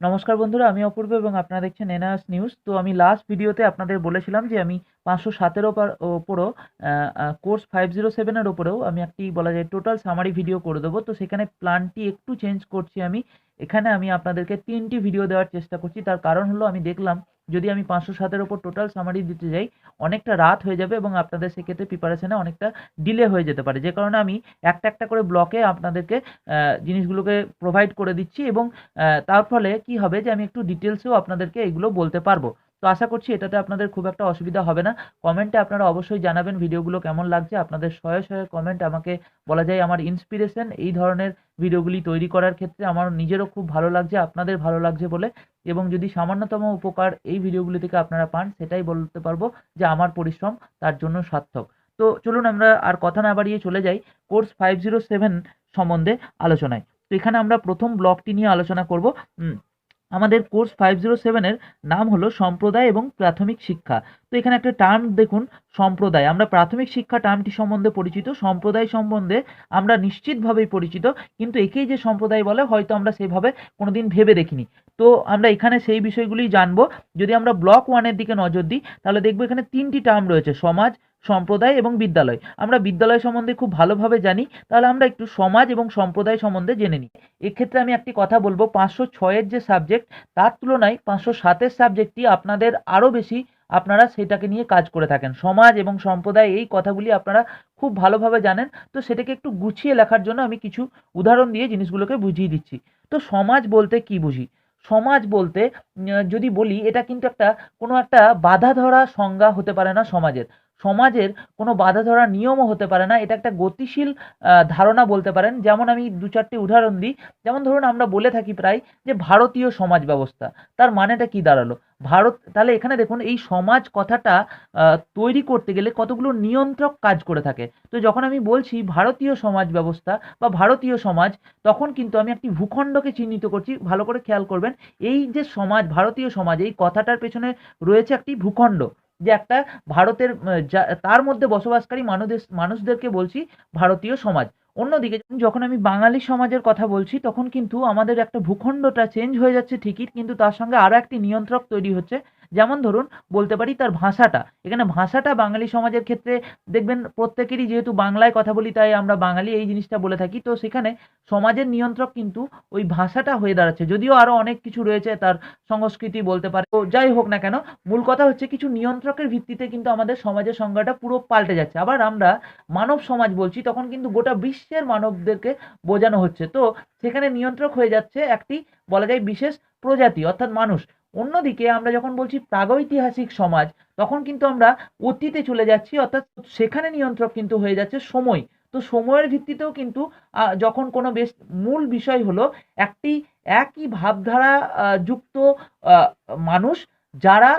নমস্কার বন্ধুরা, আমি অপূর্ব এবং আপনারা দেখছেন এনআস নিউজ তো আমি লাস্ট ভিডিওতে আপনাদের বলেছিলাম যে আমি পাঁচশো সাতের পার ওপরও কোর্স ফাইভ জিরো সেভেনের ওপরেও আমি একটি বলা যায় টোটাল সামারি ভিডিও করে দেবো। তো সেখানে প্ল্যানটি একটু চেঞ্জ করছি আমি। এখানে আমি আপনাদেরকে তিনটি ভিডিও দেওয়ার চেষ্টা করছি। তার কারণ হলো, আমি দেখলাম যদি আমি পাঁচশো সাতের ওপর টোটাল সামারি দিতে যাই, অনেকটা রাত হয়ে যাবে এবং আপনাদের সেক্ষেত্রে প্রিপারেশানে অনেকটা ডিলে হয়ে যেতে পারে। যে কারণে আমি একটা একটা করে ব্লকে আপনাদেরকে জিনিসগুলোকে প্রোভাইড করে দিচ্ছি এবং তার ফলে কি হবে যে আমি একটু ডিটেলসেও আপনাদেরকে এগুলো বলতে পারব। তো আশা করছি এটাতে আপনাদের খুব একটা অসুবিধা হবে না। কমেন্টে আপনারা অবশ্যই জানাবেন ভিডিওগুলো কেমন লাগছে। আপনাদের শয়ে শয়ে কমেন্ট আমাকে বলা যায় আমার ইন্সপিরেশন এই ধরনের ভিডিওগুলি তৈরি করার ক্ষেত্রে আমার নিজেরও খুব ভালো লাগছে, আপনাদের ভালো লাগছে বলে। এবং যদি সামান্যতম উপকার এই ভিডিওগুলি থেকে আপনারা পান, সেটাই বলতে পারব যে আমার পরিশ্রম তার জন্য সার্থক। তো চলুন আমরা আর কথা না বাড়িয়ে চলে যাই কোর্স ফাইভ জিরো সেভেন সম্বন্ধে আলোচনায়। তো এখানে আমরা প্রথম ব্লকটি নিয়ে আলোচনা করব। আমাদের কোর্স ফাইভ জিরো সেভেনের নাম হলো সম্প্রদায় এবং প্রাথমিক শিক্ষা। তো এখানে একটা টার্ম দেখুন, সম্প্রদায়। আমরা প্রাথমিক শিক্ষা টার্মটি সম্বন্ধে পরিচিত, সম্প্রদায় সম্বন্ধে আমরা নিশ্চিতভাবেই পরিচিত, কিন্তু একেই যে সম্প্রদায় বলে, হয়তো আমরা সেভাবে কোনোদিন ভেবে দেখিনি। তো আমরা এখানে সেই বিষয়গুলি জানব। যদি আমরা ব্লক ওয়ানের দিকে নজর দিই, তাহলে দেখব এখানে তিনটি টার্ম রয়েছে, সমাজ সম্প্রদায় এবং বিদ্যালয়। আমরা বিদ্যালয় সম্বন্ধে খুব ভালোভাবে জানি, তাহলে আমরা একটু সমাজ এবং সম্প্রদায় সম্বন্ধে জেনে নিই। এক্ষেত্রে আমি একটি কথা বলব, পাঁচশো ছয়ের যে সাবজেক্ট তার তুলনায় পাঁচশো সাতের সাবজেক্টটি আপনাদের আরও বেশি আপনারা সেটাকে নিয়ে কাজ করে থাকেন। সমাজ এবং সম্প্রদায় এই কথাগুলি আপনারা খুব ভালোভাবে জানেন। তো সেটাকে একটু গুছিয়ে লেখার জন্য আমি কিছু উদাহরণ দিয়ে জিনিসগুলোকে বুঝিয়ে দিচ্ছি। তো সমাজ বলতে কি বুঝি? সমাজ বলতে যদি বলি, এটা কিন্তু একটা কোনো একটা বাধা ধরা সংজ্ঞা হতে পারে না সমাজের। সমাজের কোনো বাধা ধরা নিয়মও হতে পারে না। এটা একটা গতিশীল ধারণা বলতে পারেন। যেমন আমি দু চারটি উদাহরণ দিই। যেমন ধরুন আমরা বলে থাকি প্রায় যে, ভারতীয় সমাজ ব্যবস্থা তার মানেটা কি দাঁড়াল? ভারত, তাহলে এখানে দেখুন, এই সমাজ কথাটা তৈরি করতে গেলে কতগুলো নিয়ন্ত্রক কাজ করে থাকে। তো যখন আমি বলছি ভারতীয় সমাজ ব্যবস্থা বা ভারতীয় সমাজ তখন কিন্তু আমি একটি ভূখণ্ডকে চিহ্নিত করছি। ভালো করে খেয়াল করবেন, এই যে সমাজ, ভারতীয় সমাজ, এই কথাটার পেছনে রয়েছে একটি ভূখণ্ড। যে একটা ভারতের তার মধ্যে বসবাসকারী মানুষ মানুষদেরকে বলছি ভারতীয় সমাজ। অন্যদিকে যখন আমি বাঙালি সমাজের কথা বলছি, তখন কিন্তু আমাদের একটা ভূখণ্ডটা চেঞ্জ হয়ে যাচ্ছে ঠিকই, কিন্তু তার সঙ্গে আরও একটি নিয়ন্ত্রক তৈরি হচ্ছে যেমন ধরুন, বলতে পারি তার ভাষাটা। এখানে ভাষাটা বাঙালি সমাজের ক্ষেত্রে দেখবেন প্রত্যেকেরই যেহেতু বাংলায় কথা বলি, তাই আমরা বাঙালি এই জিনিসটা বলে থাকি। তো সেখানে সমাজের নিয়ন্ত্রক কিন্তু ওই ভাষাটা হয়ে দাঁড়াচ্ছে। যদিও আরও অনেক কিছু রয়েছে তার সংস্কৃতি বলতে পারে। তো যাই হোক না কেন, মূল কথা হচ্ছে কিছু নিয়ন্ত্রকের ভিত্তিতে কিন্তু আমাদের সমাজের সংজ্ঞাটা পুরো পাল্টে যাচ্ছে। আবার আমরা মানব সমাজ বলছি, তখন কিন্তু গোটা বিশ্বের মানবদেরকে বোঝানো হচ্ছে। তো সেখানে নিয়ন্ত্রক হয়ে যাচ্ছে একটি বলা যায় বিশেষ প্রজাতি, অর্থাৎ মানুষ। অন্যদিকে আমরা যখন বলছি প্রাগৈতিহাসিক সমাজ, তখন কিন্তু আমরা অতীতে চলে যাচ্ছি, অর্থাৎ সেখানে নিয়ন্ত্রক কিন্তু হয়ে যাচ্ছে সময়। তো সময়ের ভিত্তিতেও কিন্তু যখন কোনো বেশ মূল বিষয় হলো, একটি একই ভাবধারা যুক্ত মানুষ, যারা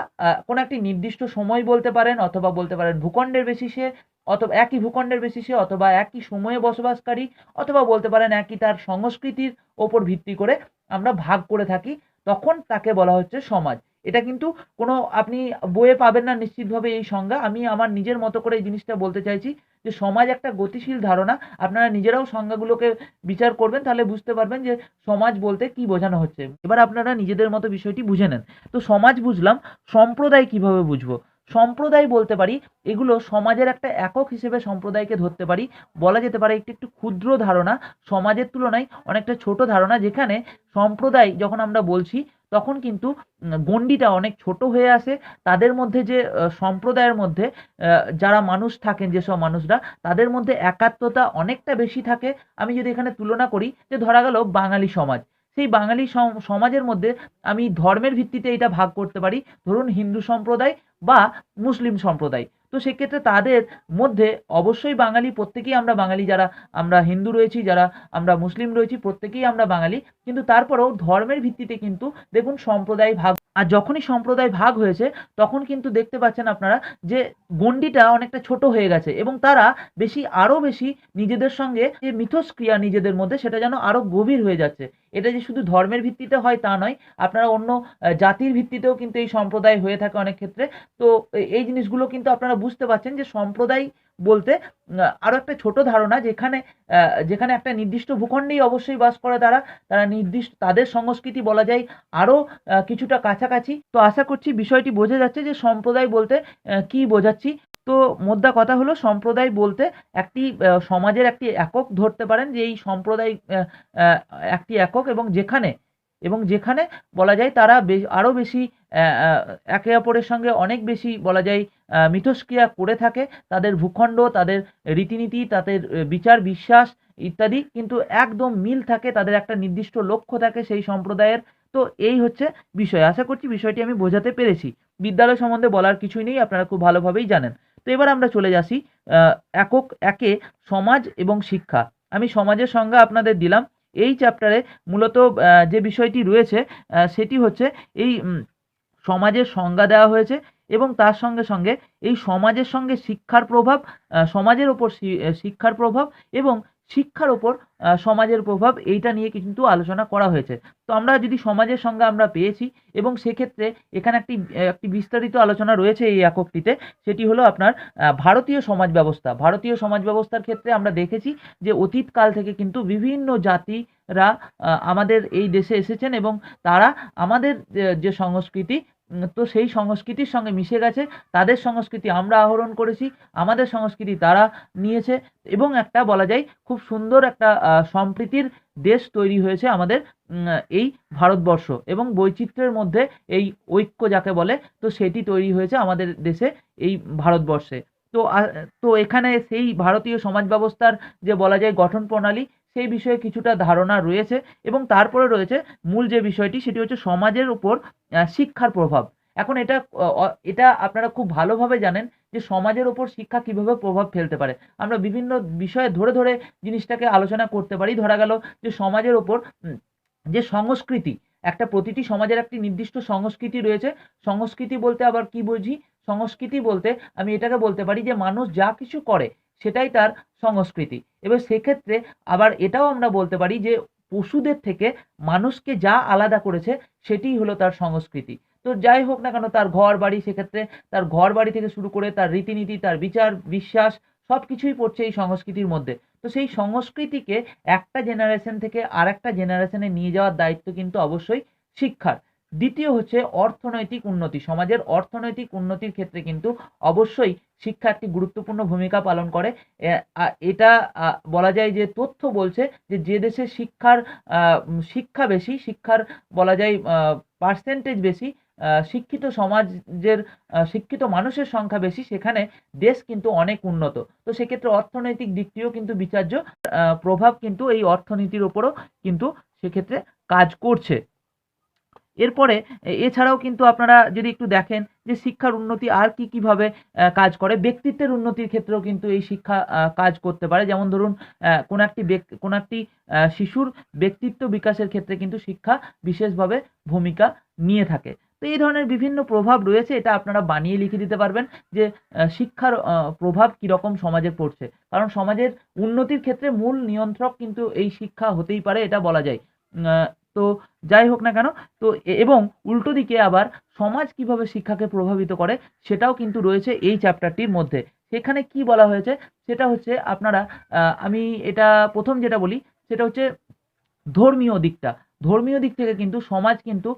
কোনো একটি নির্দিষ্ট সময় বলতে পারেন, অথবা বলতে পারেন ভূখণ্ডের বেসিসে অথবা একই ভূখণ্ডের বেসিসে অথবা একই সময়ে বসবাসকারী, অথবা বলতে পারেন একই তার সংস্কৃতির ওপর ভিত্তি করে আমরা ভাগ করে থাকি তখন তাকে বলা হচ্ছে সমাজ। এটা কিন্তু কোনো আপনি বইয়ে পাবেন না নিশ্চিতভাবে এই সংজ্ঞা। আমি আমার নিজের মতো করে এই জিনিসটা বলতে চাইছি যে সমাজ একটা গতিশীল ধারণা। আপনারা নিজেরাও সংজ্ঞাগুলোকে বিচার করবেন, তাহলে বুঝতে পারবেন যে সমাজ বলতে কি বোঝানো হচ্ছে। এবার আপনারা নিজেদের মতো বিষয়টি বুঝে নেন। তো সমাজ বুঝলাম, সম্প্রদায় কীভাবে বুঝব? সম্প্রদায় বলতে পারি, এগুলো সমাজের একটা একক হিসেবে সম্প্রদায়কে ধরতে পারি। বলা যেতে পারে একটি একটু ক্ষুদ্র ধারণা, সমাজের তুলনায় অনেকটা ছোট ধারণা, যেখানে সম্প্রদায় যখন আমরা বলছি, তখন কিন্তু গণ্ডিটা অনেক ছোট হয়ে আসে। তাদের মধ্যে যে সম্প্রদায়ের মধ্যে যারা মানুষ থাকেন, যেসব মানুষরা, তাদের মধ্যে একাত্মতা অনেকটা বেশি থাকে। আমি যদি এখানে তুলনা করি, যে ধরা গেল বাঙালি সমাজ। সেই বাঙালি সম- সমাজের মধ্যে আমি ধর্মের ভিত্তিতে এটা ভাগ করতে পারি। ধরুন হিন্দু সম্প্রদায় বা মুসলিম সম্প্রদায়। তো সেক্ষেত্রে তাদের মধ্যে অবশ্যই বাঙালি, প্রত্যেকেই আমরা বাঙালি যারা, আমরা হিন্দু রয়েছি, যারা আমরা মুসলিম রয়েছি, প্রত্যেকেই আমরা বাঙালি। কিন্তু তারপরেও ধর্মের ভিত্তিতে কিন্তু দেখুন সম্প্রদায় ভাগ, আর যখনই সম্প্রদায় ভাগ হয়েছে, তখন কিন্তু দেখতে পাচ্ছেন আপনারা যে গণ্ডিটা অনেকটা ছোট হয়ে গেছে এবং তারা বেশি, আরও বেশি নিজেদের সঙ্গে যে মিথস্ক্রিয়া নিজেদের মধ্যে, সেটা যেন আরও গভীর হয়ে যাচ্ছে। এটা যে শুধু ধর্মের ভিত্তিতে হয় তা নয়, আপনারা অন্য জাতির ভিত্তিতেও কিন্তু এই সম্প্রদায় হয়ে থাকে অনেক ক্ষেত্রে। তো এই জিনিসগুলো কিন্তু আপনারা বুঝতে পারছেন যে সম্প্রদায় বলতে আহ, আরও একটা ছোট ধারণা যেখানে যেখানে একটা নির্দিষ্ট ভূখণ্ডেই অবশ্যই বাস করে তারা তারা নির্দিষ্ট তাদের সংস্কৃতি বলা যায় আরও আহ, কিছুটা কাছাকাছি। তো আশা করছি বিষয়টি বোঝা যাচ্ছে যে সম্প্রদায় বলতে কি বোঝাচ্ছি। তো মোদ্দা কথা হলো সম্প্রদায় বলতে একটি সমাজের একটি একক ধরতে পারেন যে এই সম্প্রদায় একটি একক এবং যেখানে এবং যেখানে বলা যায় তারা বে- আরও বেশি একে অপরের সঙ্গে অনেক বেশি বলা যায় মিথস্ক্রিয়া করে থাকে। তাদের ভূখণ্ড, তাদের রীতিনীতি, তাদের বিচার, বিশ্বাস ইত্যাদি কিন্তু একদম মিল থাকে, তাদের একটা নির্দিষ্ট লক্ষ্য থাকে সেই সম্প্রদায়ের। তো এই হচ্ছে বিষয়। আশা করছি বিষয়টি আমি বোঝাতে পেরেছি। বিদ্যালয় সম্বন্ধে বলার কিছুই নেই, আপনারা খুব ভালোভাবেই জানেন। তো এবার আমরা চলে যাচ্ছি একক একে সমাজ এবং শিক্ষা। আমি সমাজের সঙ্গে আপনাদের দিলাম। এই চ্যাপ্টারে মূলত যে বিষয়টি রয়েছে সেটি হচ্ছে এই সমাজের সংজ্ঞা দেওয়া হয়েছে এবং তার সঙ্গে সঙ্গে এই সমাজের সঙ্গে শিক্ষার প্রভাব সমাজের ওপর শিক্ষার প্রভাব এবং শিক্ষার ওপর সমাজের প্রভাব এইটা নিয়ে কিন্তু আলোচনা করা হয়েছে। তো আমরা যদি সমাজের সঙ্গে আমরা পেয়েছি এবং সেক্ষেত্রে এখানে একটি একটি বিস্তারিত আলোচনা রয়েছে এই এককটিতে, সেটি হলো আপনার ভারতীয় সমাজ ব্যবস্থা। ভারতীয় সমাজ ব্যবস্থার ক্ষেত্রে আমরা দেখেছি যে অতীতকাল থেকে কিন্তু বিভিন্ন জাতিরা আহ, আমাদের এই দেশে এসেছেন এবং তারা আমাদের যে সংস্কৃতি তো সেই সংস্কৃতির সঙ্গে মিশে গেছে। তাদের সংস্কৃতি আমরা আহরণ করেছি আমাদের সংস্কৃতি তারা নিয়েছে এবং একটা বলা যায় খুব সুন্দর একটা সম্প্রীতির দেশ তৈরি হয়েছে আমাদের এই ভারতবর্ষ এবং বৈচিত্র্যের মধ্যে এই ঐক্য যাকে বলে তো সেটি তৈরি হয়েছে আমাদের দেশে এই ভারতবর্ষে। তো তো এখানে সেই ভারতীয় সমাজ ব্যবস্থার যে বলা যায় গঠন প্রণালী সেই বিষয়ে কিছুটা ধারণা রয়েছে এবং তারপরে রয়েছে মূল যে বিষয়টি সেটি হচ্ছে সমাজের উপর শিক্ষার প্রভাব। এখন এটা এটা আপনারা খুব ভালোভাবে জানেন যে সমাজের ওপর শিক্ষা কীভাবে প্রভাব ফেলতে পারে। আমরা বিভিন্ন বিষয়ে ধরে ধরে জিনিসটাকে আলোচনা করতে পারি। ধরা গেল যে সমাজের ওপর যে সংস্কৃতি, একটা প্রতিটি সমাজের একটি নির্দিষ্ট সংস্কৃতি রয়েছে। সংস্কৃতি বলতে আবার কি বুঝি? সংস্কৃতি বলতে আমি এটাকে বলতে পারি যে মানুষ যা কিছু করে সেটাই তার সংস্কৃতি। এবার সেক্ষেত্রে আবার এটাও আমরা বলতে পারি যে পশুদের থেকে মানুষকে যা আলাদা করেছে সেটিই হলো তার সংস্কৃতি। তো যাই হোক না কেন তার ঘর বাড়ি সেক্ষেত্রে তার ঘর বাড়ি থেকে শুরু করে তার রীতিনীতি, তার বিচার, বিশ্বাস সব কিছুই পড়ছে এই সংস্কৃতির মধ্যে। তো সেই সংস্কৃতিকে একটা জেনারেশন থেকে আর একটা জেনারেশনে নিয়ে যাওয়ার দায়িত্ব কিন্তু অবশ্যই শিক্ষার। দ্বিতীয় হচ্ছে অর্থনৈতিক উন্নতি। সমাজের অর্থনৈতিক উন্নতির ক্ষেত্রে কিন্তু অবশ্যই শিক্ষা একটি গুরুত্বপূর্ণ ভূমিকা পালন করে। এটা বলা যায় যে তথ্য বলছে যে যে দেশে শিক্ষার শিক্ষা বেশি, শিক্ষার বলা যায় পার্সেন্টেজ বেশি শিক্ষিত সমাজের শিক্ষিত মানুষের সংখ্যা বেশি, সেখানে দেশ কিন্তু অনেক উন্নত। তো সেক্ষেত্রে অর্থনৈতিক দিকটিও কিন্তু বিচার্য প্রভাব কিন্তু এই অর্থনীতির ওপরও কিন্তু সেক্ষেত্রে কাজ করছে। এরপরে এছাড়াও কিন্তু আপনারা যদি একটু দেখেন যে শিক্ষার উন্নতি আর কি কীভাবে কাজ করে, ব্যক্তিত্বের উন্নতির ক্ষেত্রেও কিন্তু এই শিক্ষা কাজ করতে পারে। যেমন ধরুন কোন একটি কোন একটি শিশুর ব্যক্তিত্ব বিকাশের ক্ষেত্রে কিন্তু শিক্ষা বিশেষভাবে ভূমিকা নিয়ে থাকে। তো এই ধরনের বিভিন্ন প্রভাব রয়েছে, এটা আপনারা বানিয়ে লিখে দিতে পারবেন যে শিক্ষার প্রভাব কীরকম সমাজে পড়ছে। কারণ সমাজের উন্নতির ক্ষেত্রে মূল নিয়ন্ত্রক কিন্তু এই শিক্ষা হতেই পারে, এটা বলা যায়। তো যাই হোক না কেন, তো এবং উল্টো দিকে আবার সমাজ কীভাবে শিক্ষাকে প্রভাবিত করে সেটাও কিন্তু রয়েছে এই চ্যাপ্টারটির মধ্যে। সেখানে কি বলা হয়েছে? সেটা হচ্ছে আপনারা আমি এটা প্রথম যেটা বলি, সেটা হচ্ছে ধর্মীয় দিকটা। ধর্মীয় দিক থেকে কিন্তু সমাজ কিন্তু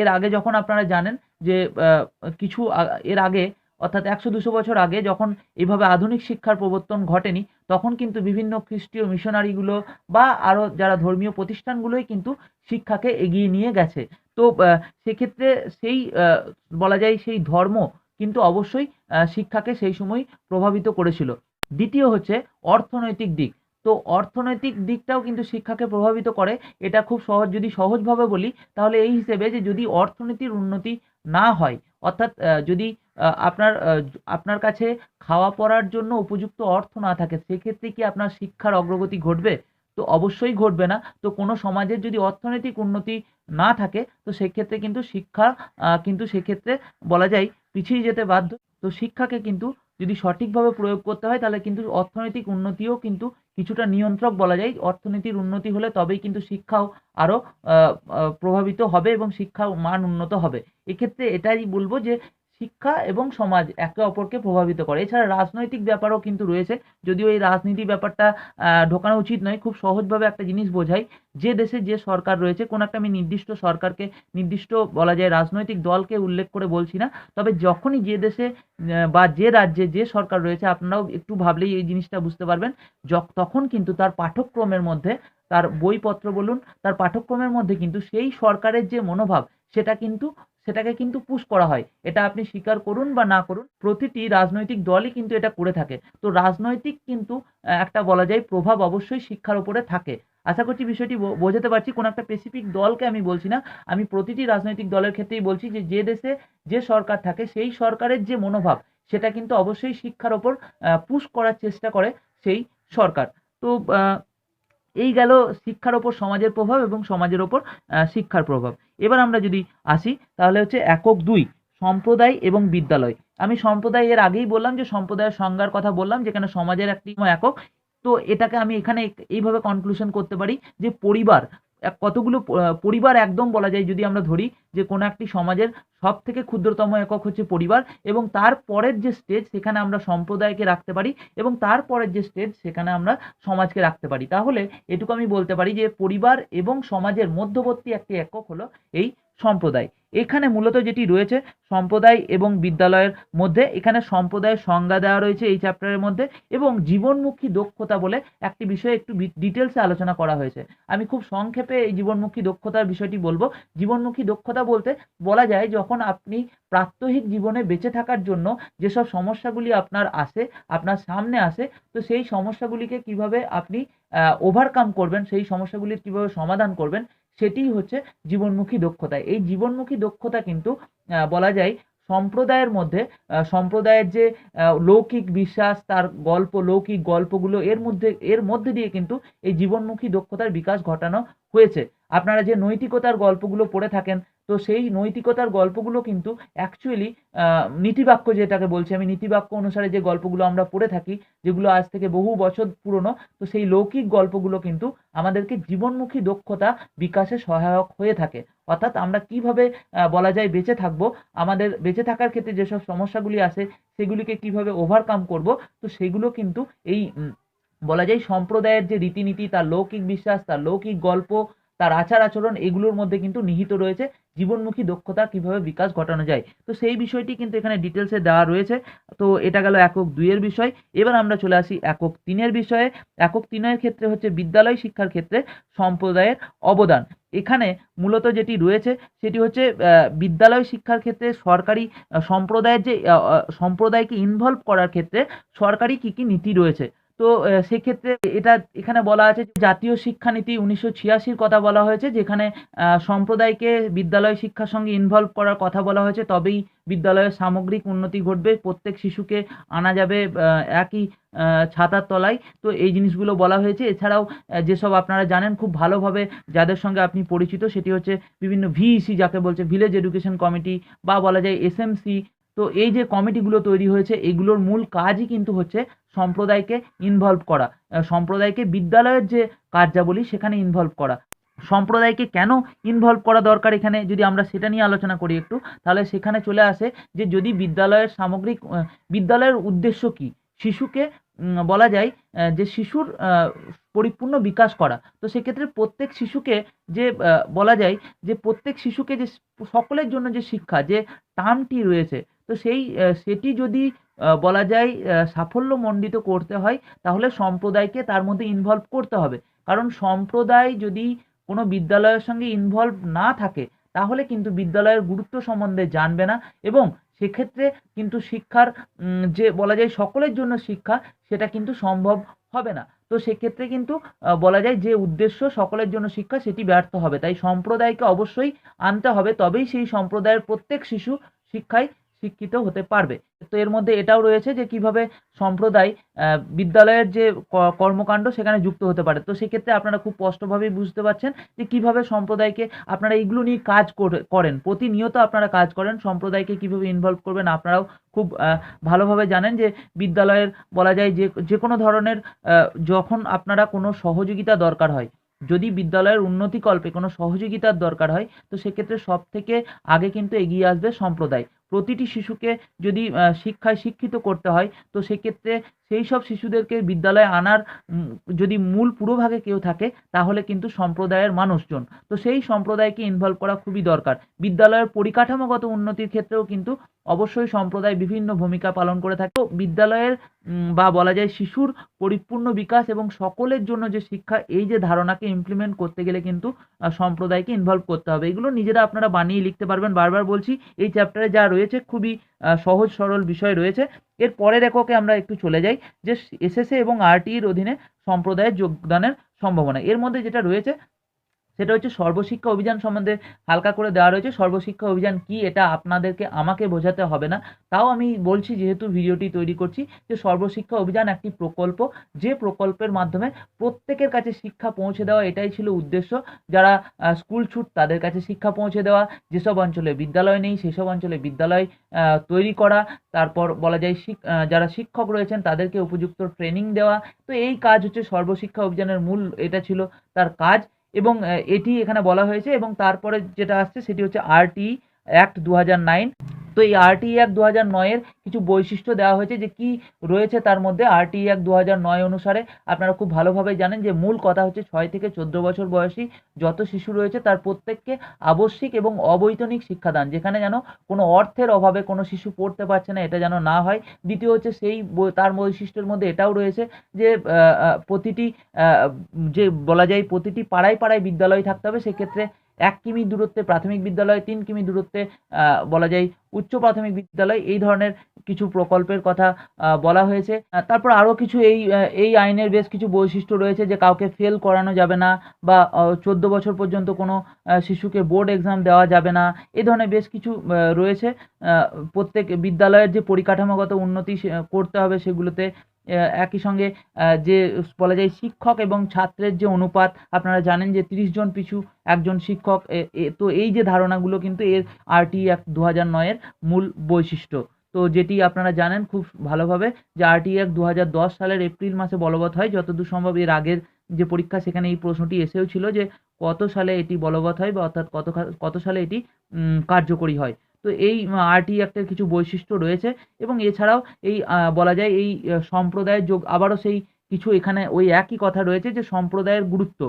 এর আগে যখন আপনারা জানেন যে কিছু এর আগে অর্থাৎ একশো দুশো বছর আগে যখন এইভাবে আধুনিক শিক্ষার প্রবর্তন ঘটেনি তখন কিন্তু বিভিন্ন খ্রিস্টীয় মিশনারিগুলো বা আরও যারা ধর্মীয় প্রতিষ্ঠানগুলোই কিন্তু শিক্ষাকে এগিয়ে নিয়ে গেছে। তো সেক্ষেত্রে সেই বলা যায় সেই ধর্ম কিন্তু অবশ্যই শিক্ষাকে সেই সময় প্রভাবিত করেছিল। দ্বিতীয় হচ্ছে অর্থনৈতিক দিক। তো অর্থনৈতিক দিকটাও কিন্তু শিক্ষাকে প্রভাবিত করে। এটা খুব সহজ, যদি সহজভাবে বলি, তাহলে এই হিসেবে যে যদি অর্থনীতির উন্নতি না হয়। অর্থাৎ যদি আপনার আপনার কাছে খাওয়া পড়ার জন্য উপযুক্ত অর্থ না থাকে, সেক্ষেত্রে কি আপনার শিক্ষার অগ্রগতি ঘটবে? তো অবশ্যই ঘটবে না। তো কোনো সমাজের যদি অর্থনৈতিক উন্নতি না থাকে, তো সেক্ষেত্রে কিন্তু শিক্ষা কিন্তু সেক্ষেত্রে বলা যায় পিছিয়ে যেতে বাধ্য। তো শিক্ষাকে কিন্তু যদি সঠিকভাবে প্রয়োগ করতে হয়, তাহলে কিন্তু অর্থনৈতিক উন্নতিও কিন্তু কিছুটা নিয়ন্ত্রক বলা যায়। অর্থনীতির উন্নতি হলে তবেই কিন্তু শিক্ষাও আরও প্রভাবিত হবে এবং শিক্ষার মান উন্নত হবে। এক্ষেত্রে এটাই বলব যে শিক্ষা এবং সমাজ একে অপরকে প্রভাবিত করে। এছাড়া রাজনৈতিক ব্যাপারও কিন্তু রয়েছে। যদিও এই রাজনীতি ব্যাপারটা ঢোকানো উচিত নয়, খুব সহজভাবে একটা জিনিস বোঝাই। যে দেশে যে সরকার রয়েছে, কোনো একটা আমি নির্দিষ্ট সরকারকে, নির্দিষ্ট বলা যায় রাজনৈতিক দলকে উল্লেখ করে বলছি না। তবে যখনই যে দেশে বা যে রাজ্যে যে সরকার রয়েছে, আপনারাও একটু ভাবলেই এই জিনিসটা বুঝতে পারবেন। তখন কিন্তু তার পাঠ্যক্রমের মধ্যে, তার বইপত্র বলুন, তার পাঠ্যক্রমের মধ্যে কিন্তু সেই সরকারের যে মনোভাব, সেটা কিন্তু সেটাকে কিন্তু পুশ করা হয়। এটা আপনি স্বীকার করুন বা না করুন, প্রতিটি রাজনৈতিক দলই কিন্তু এটা করে থাকে। তো রাজনৈতিক কিন্তু একটা বলা যায় প্রভাব অবশ্যই শিক্ষার উপরে থাকে। আশা করছি বিষয়টি বোঝাতে পারছি। কোনো একটা স্পেসিফিক দলকে আমি বলছি না। আমি প্রতিটি রাজনৈতিক দলের ক্ষেত্রেই বলছি যে যে দেশে যে সরকার থাকে, সেই সরকারের যে মনোভাব, সেটা কিন্তু অবশ্যই শিক্ষার ওপর পুশ করার চেষ্টা করে সেই সরকার। তো এই গেল শিক্ষার ওপর সমাজের প্রভাব এবং সমাজের ওপর শিক্ষার প্রভাব। এবার আমরা যদি আসি, তাহলে হচ্ছে একক দুই, সম্প্রদায় এবং বিদ্যালয়। আমি সম্প্রদায় এর আগেই বললাম যে সম্প্রদায়ের সংজ্ঞার কথা বললাম, যেখানে সমাজের একটি একক। তো এটাকে আমি এখানে এইভাবে কনক্লুশন করতে পারি যে পরিবার কতগুলো পরিবার একদম বলা যায়, যদি আমরা ধরি যে কোনো একটি সমাজের সব থেকে ক্ষুদ্রতম একক হচ্ছে পরিবার এবং তার পরের যে স্টেজ সেখানে আমরা সম্প্রদায়কে রাখতে পারি এবং তার পরের যে স্টেজ সেখানে আমরা সমাজকে রাখতে পারি। তাহলে এটুকু আমি বলতে পারি যে পরিবার এবং সমাজের মধ্যবর্তী একটি একক হলো এই সম্প্রদায়। এখানে মূলত যেটি রয়েছে, সম্প্রদায় এবং বিদ্যালয়ের মধ্যে, এখানে সম্প্রদায়ের সংজ্ঞা দেওয়া রয়েছে এই চ্যাপ্টারের মধ্যে এবং জীবনমুখী দক্ষতা বলে একটি বিষয়ে একটু ডিটেলসে আলোচনা করা হয়েছে। আমি খুব সংক্ষেপে এই জীবনমুখী দক্ষতার বিষয়টি বলব। জীবনমুখী দক্ষতা বলতে বলা যায় যখন আপনি প্রাত্যহিক জীবনে বেঁচে থাকার জন্য যেসব সমস্যাগুলি আপনার আসে, আপনার সামনে আসে, তো সেই সমস্যাগুলিকে কীভাবে আপনি ওভারকাম করবেন, সেই সমস্যাগুলির কীভাবে সমাধান করবেন সেটিই হচ্ছে জীবনমুখী দক্ষতা। এই জীবনমুখী দক্ষতা কিন্তু বলা যায় সম্প্রদায়ের মধ্যে সম্প্রদায়ের যে লৌকিক বিশ্বাস, তার গল্প, লৌকিক গল্পগুলো, এর মধ্যে এর মধ্যে দিয়ে কিন্তু এই জীবনমুখী দক্ষতার বিকাশ ঘটানো হয়েছে। আপনারা যে নৈতিকতার গল্পগুলো পড়ে থাকেন তো সেই নৈতিকতার গল্পগুলো কিন্তু অ্যাকচুয়ালি নীতিবাক্য যেটাকে বলছি আমি, নীতিবাক্য অনুসারে যে গল্পগুলো আমরা পড়ে থাকি, যেগুলো আজ থেকে বহু বছর পুরনো, তো সেই লৌকিক গল্পগুলো কিন্তু আমাদেরকে জীবনমুখী দক্ষতা বিকাশে সহায়ক হয়ে থাকে। অর্থাৎ আমরা কীভাবে বলা যায় বেঁচে থাকব, আমাদের বেঁচে থাকার ক্ষেত্রে যেসব সমস্যাগুলি আসে, সেগুলিকে কীভাবে ওভারকাম করব, তো সেগুলো কিন্তু এই বলা যায় সম্প্রদায়ের যে রীতিনীতি, তার লৌকিক বিশ্বাস, তার লৌকিক গল্প, তার আচার আচরণ, এগুলোর মধ্যে কিন্তু নিহিত রয়েছে। জীবনমুখী দক্ষতা কীভাবে বিকাশ ঘটানো যায়? তো সেই বিষয়টি কিন্তু এখানে ডিটেলসে দেওয়া রয়েছে। তো এটা গেল একক দুইয়ের বিষয়। এবার আমরা চলে আসি একক তিনের বিষয়ে। একক তিনের ক্ষেত্রে হচ্ছে বিদ্যালয় শিক্ষার ক্ষেত্রে সম্প্রদায়ের অবদান। এখানে মূলত যেটি রয়েছে, সেটি হচ্ছে বিদ্যালয় শিক্ষার ক্ষেত্রে সরকারি সম্প্রদায়ের যে সম্প্রদায়কে ইনভলভ করার ক্ষেত্রে সরকারি কী কী নীতি রয়েছে? তো সেক্ষেত্রে এটা এখানে বলা আছে যে জাতীয় শিক্ষানীতি উনিশশো ছিয়াশির কথা বলা হয়েছে, যেখানে সম্প্রদায়কে বিদ্যালয় শিক্ষার সঙ্গে ইনভলভ করার কথা বলা হয়েছে, তবেই বিদ্যালয়ের সামগ্রিক উন্নতি ঘটবে, প্রত্যেক শিশুকে আনা যাবে একই ছাতার তলায়। তো এই জিনিসগুলো বলা হয়েছে। এছাড়াও যেসব আপনারা জানেন, খুব ভালোভাবে যাদের সঙ্গে আপনি পরিচিত, সেটি হচ্ছে বিভিন্ন ভিইসি, যাকে বলছে ভিলেজ এডুকেশন কমিটি বা বলা যায় এসএমসি তো এই যে কমিটিগুলো তৈরি হয়েছে, এগুলোর মূল কাজই কিন্তু হচ্ছে সম্প্রদায়কে ইনভলভ করা। সম্প্রদায়কে বিদ্যালয়ের যে কার্যাবলী, সেখানে ইনভলভ করা। সম্প্রদায়কে কেন ইনভলভ করা দরকার এখানে, যদি আমরা সেটা নিয়ে আলোচনা করি একটু, তাহলে সেখানে চলে আসে যে যদি বিদ্যালয়ের সামগ্রিক বিদ্যালয়ের উদ্দেশ্য কি? শিশুকে বলা যায় যে শিশুর পরিপূর্ণ বিকাশ করা। তো সেক্ষেত্রে প্রত্যেক শিশুকে যে বলা যায় যে প্রত্যেক শিশুকে যে সকলের জন্য যে শিক্ষা, যে টার্মটি রয়েছে তো সেই সেটি যদি বলা যায় সাফল্যমণ্ডিত করতে হয়, তাহলে সম্প্রদায়কে তার মধ্যে ইনভলভ করতে হবে। কারণ সম্প্রদায় যদি কোনো বিদ্যালয়ের সঙ্গে ইনভলভ না থাকে, তাহলে কিন্তু বিদ্যালয়ের গুরুত্ব সম্বন্ধে জানবে না এবং সেক্ষেত্রে কিন্তু শিক্ষার যে বলা যায় সকলের জন্য শিক্ষা, সেটা কিন্তু সম্ভব হবে না। তো সেক্ষেত্রে কিন্তু বলা যায় যে উদ্দেশ্য সকলের জন্য শিক্ষা, সেটি ব্যর্থ হবে। তাই সম্প্রদায়কে অবশ্যই আনতে হবে। তবেই সেই সম্প্রদায়ের প্রত্যেক শিশু শিক্ষায় শিক্ষিত হতে পারবে। তো এর মধ্যে এটাও রয়েছে যে কীভাবে সম্প্রদায় বিদ্যালয়ের যে কর্মকাণ্ড সেখানে যুক্ত হতে পারে। তো সেক্ষেত্রে আপনারা খুব স্পষ্টভাবেই বুঝতে পারছেন যে কীভাবে সম্প্রদায়কে আপনারা এইগুলো নিয়ে কাজ করে- করেন। প্রতিনিয়ত আপনারা কাজ করেন, সম্প্রদায়কে কীভাবে ইনভলভ করবেন আপনারাও খুব ভালোভাবে জানেন যে বিদ্যালয়ের বলা যায় যে যে কোনো ধরনের যখন আপনারা কোনো সহযোগিতা দরকার হয়, যদি বিদ্যালয়ের উন্নতিকল্পে কোনো সহযোগিতার দরকার হয়, তো সেক্ষেত্রে সব থেকে আগে কিন্তু এগিয়ে আসবে সম্প্রদায়। প্রতিটি শিশুকে যদি শিক্ষায় শিক্ষিত করতে হয় তো সেক্ষেত্রে সেই সব শিশুদেরকে বিদ্যালয়ে আনার যদি মূল পুরোভাগে কেউ থাকে, তাহলে কিন্তু সম্প্রদায়ের মানুষজন। তো সেই সম্প্রদায়কে ইনভলভ করা খুবই দরকার। বিদ্যালয়ের পরিকাঠামোগত উন্নতির ক্ষেত্রেও কিন্তু অবশ্যই সম্প্রদায় বিভিন্ন ভূমিকা পালন করে থাকে। বিদ্যালয়ের বা বলা যায় শিশুর পরিপূর্ণ বিকাশ এবং সকলের জন্য যে শিক্ষা, এই যে ধারণাকে ইমপ্লিমেন্ট করতে গেলে কিন্তু সম্প্রদায়কে ইনভলভ করতে হবে। এগুলো নিজেরা আপনারা বানিয়ে লিখতে পারবেন। বারবার বলছি, এই চ্যাপ্টারে যা রয়েছে খুবই সহজ সরল বিষয় রয়েছে। এর পরের এককে আমরা একটু চলে যাই, যে এসএসএ এবং আরটির অধীনে সম্প্রদায়ের যোগদানের সম্ভাবনা। এর মধ্যে যেটা রয়েছে সেটা হচ্ছে সর্বশিক্ষা অভিযান সম্বন্ধে হালকা করে দেওয়া রয়েছে। সর্বশিক্ষা অভিযান কি, এটা আপনাদেরকে, আমাকে বোঝাতে হবে না। তাও আমি বলছি, যেহেতু ভিডিওটি তৈরি করছি, যে সর্বশিক্ষা অভিযান একটি প্রকল্প, যে প্রকল্পের মাধ্যমে প্রত্যেকের কাছে শিক্ষা পৌঁছে দেওয়া, এটাই ছিল উদ্দেশ্য। যারা স্কুল ছুট, তাদের কাছে শিক্ষা পৌঁছে দেওয়া, যেসব অঞ্চলে বিদ্যালয় নেই, সেসব অঞ্চলে বিদ্যালয় তৈরি করা, তারপর বলা যায় যারা শিক্ষক রয়েছেন, তাদেরকে উপযুক্ত ট্রেনিং দেওয়া। তো এই কাজ হচ্ছে সর্বশিক্ষা অভিযানের মূল, এটা ছিল তার কাজ। এবং এটি এখানে বলা হয়েছে এবং তারপরে যেটা আসছে সেটি হচ্ছে আরটি অ্যাক্ট দু তো এই আরটি অ্যাক্ট দু হাজার নয়ের কিছু বৈশিষ্ট্য দেওয়া হয়েছে যে কি রয়েছে তার মধ্যে আরটি অ্যাক্ট দু হাজার নয় অনুসারে আপনারা খুব ভালোভাবে জানেন যে মূল কথা হচ্ছে ছয় থেকে চোদ্দ বছর বয়সী যত শিশু রয়েছে তার প্রত্যেককে আবশ্যিক এবং অবৈতনিক শিক্ষাদান, যেখানে যেন কোনো অর্থের অভাবে কোনো শিশু পড়তে পারছে না, এটা যেন না হয়। দ্বিতীয় হচ্ছে সেই তার বৈশিষ্ট্যের মধ্যে এটাও রয়েছে যে প্রতিটি যে বলা যায় প্রতিটি পাড়ায় পাড়ায় বিদ্যালয় থাকতে হবে, সেক্ষেত্রে এক কিমি দূরত্বে প্রাথমিক বিদ্যালয়, তিন কিমি দূরত্বে বলা যায় উচ্চ প্রাথমিক বিদ্যালয়, এই ধরনের কিছু প্রকল্পের কথা বলা হয়েছে। তারপর আরও কিছু এই এই আইনের বেশ কিছু বৈশিষ্ট্য রয়েছে যে কাউকে ফেল করানো যাবে না বা চোদ্দ বছর পর্যন্ত কোনো শিশুকে বোর্ড এক্সাম দেওয়া যাবে না। এ ধরনের বেশ কিছু রয়েছে। প্রত্যেক বিদ্যালয়ের যে পরিকাঠামোগত উন্নতি করতে হবে সেগুলোতে একই সঙ্গে যে বলা যায় শিক্ষক এবং ছাত্রের যে অনুপাত, আপনারা জানেন যে তিরিশ জন পিছু একজন শিক্ষক তো এই যে ধারণাগুলো কিন্তু এর আরটি এক দু হাজার নয়ের মূল বৈশিষ্ট্য। তো যেটি আপনারা জানেন খুব ভালোভাবে যে আরটি অ্যাক্ট দু সালের এপ্রিল মাসে বলবৎ হয়, যতদূর সম্ভব এর আগের যে পরীক্ষা সেখানে এই প্রশ্নটি এসেও ছিল যে কত সালে এটি বলবৎ হয় বা অর্থাৎ কত কত সালে এটি কার্যকরী হয়। তো এই আরটি অ্যাক্টের কিছু বৈশিষ্ট্য রয়েছে এবং এছাড়াও এই বলা যায় এই সম্প্রদায়ের যোগ, আবারও সেই কিছু এখানে ওই একই কথা রয়েছে যে সম্প্রদায়ের গুরুত্ব।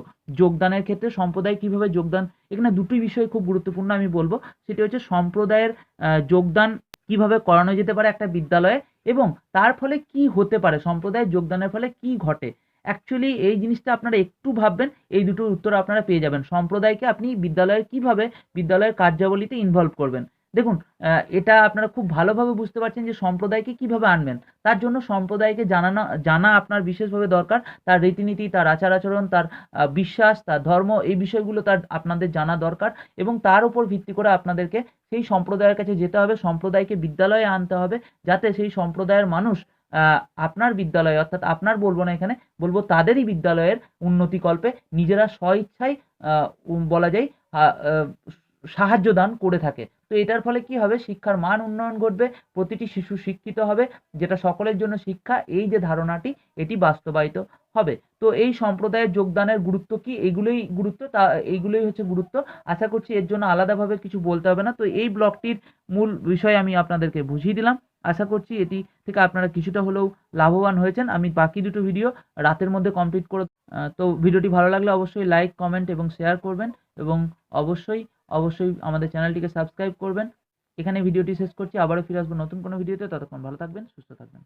যোগদানের ক্ষেত্রে সম্প্রদায় কীভাবে যোগদান, এখানে দুটি বিষয় খুব গুরুত্বপূর্ণ আমি বলব। সেটি হচ্ছে সম্প্রদায়ের যোগদান কীভাবে করানো যেতে পারে একটা বিদ্যালয়ে এবং তার ফলে কি হতে পারে, সম্প্রদায়ের যোগদানের ফলে কি ঘটে। অ্যাকচুয়ালি এই জিনিসটা আপনারা একটু ভাববেন, এই দুটোর উত্তর আপনারা পেয়ে যাবেন। সম্প্রদায়কে আপনি বিদ্যালয়ের কীভাবে, বিদ্যালয়ের কার্যাবলীতে ইনভলভ করবেন। দেখুন এটা আপনারা খুব ভালোভাবে বুঝতে পারছেন যে সম্প্রদায়কে কীভাবে আনবেন। তার জন্য সম্প্রদায়কে জানানো, জানা আপনার বিশেষভাবে দরকার। তার রীতিনীতি, তার আচার আচরণ, তার বিশ্বাস, তার ধর্ম, এই বিষয়গুলো তার আপনাদের জানা দরকার এবং তার উপর ভিত্তি করে আপনাদেরকে সেই সম্প্রদায়ের কাছে যেতে হবে, সম্প্রদায়কে বিদ্যালয়ে আনতে হবে যাতে সেই সম্প্রদায়ের মানুষ আপনার বিদ্যালয়ে, অর্থাৎ আপনার বলব না এখানে, বলব তাদেরই বিদ্যালয়ের উন্নতিকল্পে নিজেরা স্বইচ্ছায় বলা যায় সাহায্য দান করে থাকে। তো এটার ফলে কি হবে? শিক্ষার মান উন্নয়ন ঘটবে, প্রতিটি শিশু শিক্ষিত হবে, যেটা সকলের জন্য শিক্ষা, এই যে ধারণাটি, এটি বাস্তবায়িত হবে। তো এই সম্প্রদায়ের যোগদানের গুরুত্ব কি? এগুলোই গুরুত্ব, তা এইগুলোই হচ্ছে গুরুত্ব। আশা করছি এর জন্য আলাদাভাবে কিছু বলতে হবে না। তো এই ব্লগটির মূল বিষয় আমি আপনাদেরকে বুঝিয়ে দিলাম। আশা করছি এটি থেকে আপনারা কিছুটা হলেও লাভবান হয়েছেন। আমি বাকি দুটো ভিডিও রাতের মধ্যে কমপ্লিট করে তো ভিডিওটি ভালো লাগলে অবশ্যই লাইক, কমেন্ট এবং শেয়ার করবেন এবং অবশ্যই অবশ্যই আমাদের চ্যানেলটিকে সাবস্ক্রাইব করবেন। এখানে ভিডিওটি শেষ করছি। আবারও ফিরে আসব নতুন কোনো ভিডিওতে। ততক্ষণ ভালো থাকবেন, সুস্থ থাকবেন।